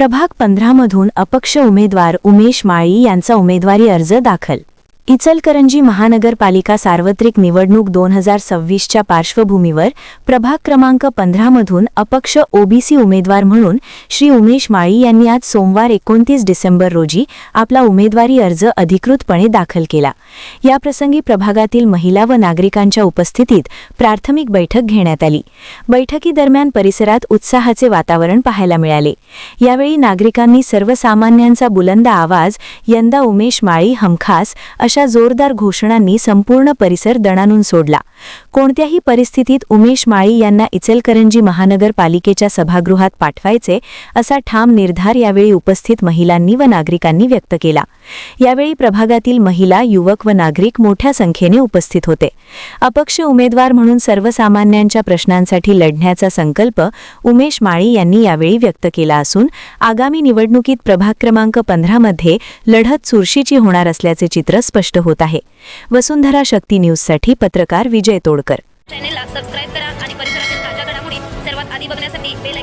प्रभाग पंधरामधून अपक्ष उमेदवार उमेश माळी यांचा उमेदवारी अर्ज दाखल. इचलकरंजी महानगरपालिका सार्वत्रिक निवडणूक दोन हजार सव्वीसच्या पार्श्वभूमीवर प्रभाग क्रमांक पंधरामधून अपक्ष ओबीसी उमेदवार म्हणून श्री उमेश माळी यांनी आज सोमवार एकोणतीस डिसेंबर रोजी आपला उमेदवारी अर्ज अधिकृतपणे दाखल केला. याप्रसंगी प्रभागातील महिला व नागरिकांच्या उपस्थितीत प्राथमिक बैठक घेण्यात आली. बैठकीदरम्यान परिसरात उत्साहाचे वातावरण पाहायला मिळाले. यावेळी नागरिकांनी सर्वसामान्यांचा बुलंद आवाज यंदा उमेश माळी हमखास अशा जोरदार घोषणांनी संपूर्ण परिसर दणानून सोडला. कोणत्याही परिस्थितीत उमेश माळी यांना इचलकरंजी महानगरपालिकेच्या सभागृहात पाठवायचे असा ठाम निर्धार यावेळी उपस्थित महिलांनी व नागरिकांनी व्यक्त केला. यावेळी प्रभागातील महिला युवक व नागरिक मोठ्या संख्येने उपस्थित होते. अपक्ष उमेदवार म्हणून सर्वसामान्यांच्या प्रश्नांसाठी लढण्याचा संकल्प उमेश माळी यांनी यावेळी व्यक्त केला असून आगामी निवडणुकीत प्रभाग क्रमांक पंधरामध्ये लढत चुरशीची होणार असल्याचे चित्र स्पष्ट होत आहे. वसुंधरा शक्ती न्यूजसाठी पत्रकार विजय तोडकर. चॅनेलला सबस्क्राईब करा आणि परिसरातील ताज्या घडामोडी सर्वात आधी बघण्यासाठी बेल